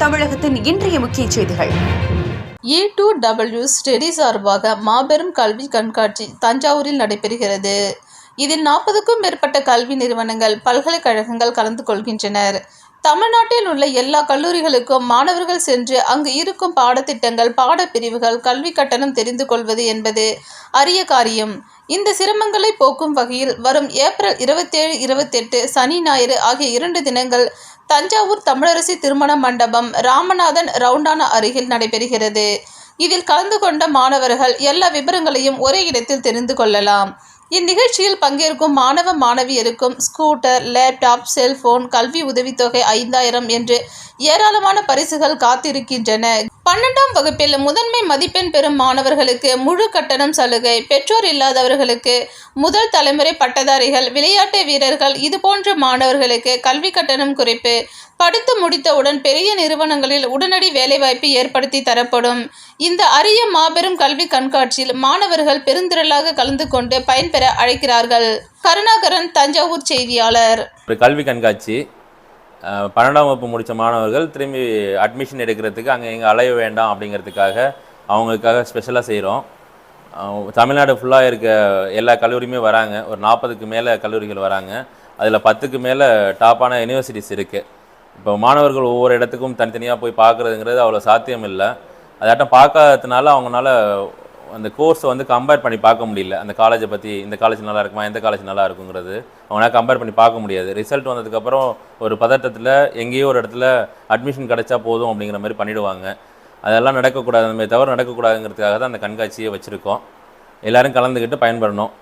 தமிழகத்தின் இன்றைய முக்கிய செய்திகள். இ டூ டபிள்யூ ஸ்டெடி சார்பாக மாபெரும் கல்வி கண்காட்சி தஞ்சாவூரில் நடைபெறுகிறது. இதில் நாற்பதுக்கும் மேற்பட்ட கல்வி நிறுவனங்கள் பல்கலைக்கழகங்கள் கலந்து கொள்கின்றனர். தமிழ்நாட்டில் உள்ள எல்லா கல்லூரிகளுக்கும் மாணவர்கள் சென்று அங்கு இருக்கும் பாடத்திட்டங்கள் பாடப்பிரிவுகள் கல்வி கட்டணம் தெரிந்து கொள்வது என்பது அரிய காரியம். இந்த சிரமங்களை போக்கும் வகையில் வரும் ஏப்ரல் இருபத்தேழு இருபத்தெட்டு சனி ஞாயிறு ஆகிய இரண்டு தினங்கள் தஞ்சாவூர் தமிழரசி திருமண மண்டபம் ராமநாதன் ரவுண்டானா அருகில் நடைபெறுகிறது. இதில் கலந்து கொண்ட மாணவர்கள் எல்லா விவரங்களையும் ஒரே இடத்தில் தெரிந்து கொள்ளலாம். இந்நிகழ்ச்சியில் பங்கேற்கும் மாணவ மாணவியருக்கும் ஸ்கூட்டர் லேப்டாப் செல்போன் கல்வி உதவித்தொகை ஐந்தாயிரம் என்று ஏராளமான பரிசுகள் காத்திருக்கின்றன. பன்னெண்டாம் வகுப்பில் முதன்மை மதிப்பெண் பெறும் மாணவர்களுக்கு முழு கட்டணம் சலுகை பெற்றோர் இல்லாதவர்களுக்கு முதல் தலைமுறை பட்டதாரிகள் விளையாட்டு வீரர்கள் இதுபோன்ற மாணவர்களுக்கு கல்வி கட்டணம் குறைப்பு படித்து முடித்தவுடன் பெரிய நிறுவனங்களில் உடனடி வேலைவாய்ப்பு ஏற்படுத்தி தரப்படும். இந்த அரிய மாபெரும் கல்வி கண்காட்சியில் மாணவர்கள் பெருந்திரளாக கலந்து கொண்டு பயன்பெற அழைக்கிறார்கள். கருணாகரன் தஞ்சாவூர் செய்தியாளர். கல்வி கண்காட்சி பன்னெண்டாம் வகுப்பு முடித்த மாணவர்கள் திரும்பி அட்மிஷன் எடுக்கிறதுக்கு அங்கே இங்கே அலைய வேண்டாம் அப்படிங்கிறதுக்காக அவங்களுக்காக ஸ்பெஷலாக செய்கிறோம் தமிழ்நாடு ஃபுல்லாக இருக்க எல்லா கல்லூரியுமே வராங்க. ஒரு நாற்பதுக்கு மேலே கல்லூரிகள் வராங்க. அதில் பத்துக்கு மேலே டாப்பான யூனிவர்சிட்டிஸ் இருக்குது இப்போ மாணவர்கள் ஒவ்வொரு இடத்துக்கும் தனித்தனியாக போய் பார்க்குறதுங்கிறது அவ்வளோ சாத்தியம் இல்லை அதாட்டம் பார்க்காததுனால அவங்களால அந்த கோர்ஸை வந்து கம்பேர் பண்ணி பார்க்க முடியல. அந்த காலேஜை பற்றி இந்த காலேஜ் நல்லா இருக்குமா எந்த காலேஜ் நல்லா இருக்குங்கிறது அவங்களால கம்பேர் பண்ணி பார்க்க முடியாது. ரிசல்ட் வந்ததுக்கப்புறம் ஒரு பதட்டத்தில் எங்கேயோ ஒரு இடத்துல அட்மிஷன் கிடைச்சா போதும் அப்படிங்கிற மாதிரி பண்ணிவிடுவாங்க அதெல்லாம் நடக்கக்கூடாது அந்த மாதிரி தவறு நடக்கக்கூடாதுங்கிறதுக்காக தான் அந்த கண்காட்சியை வச்சுருக்கோம். எல்லோரும் கலந்துக்கிட்டு பயன்படணும்.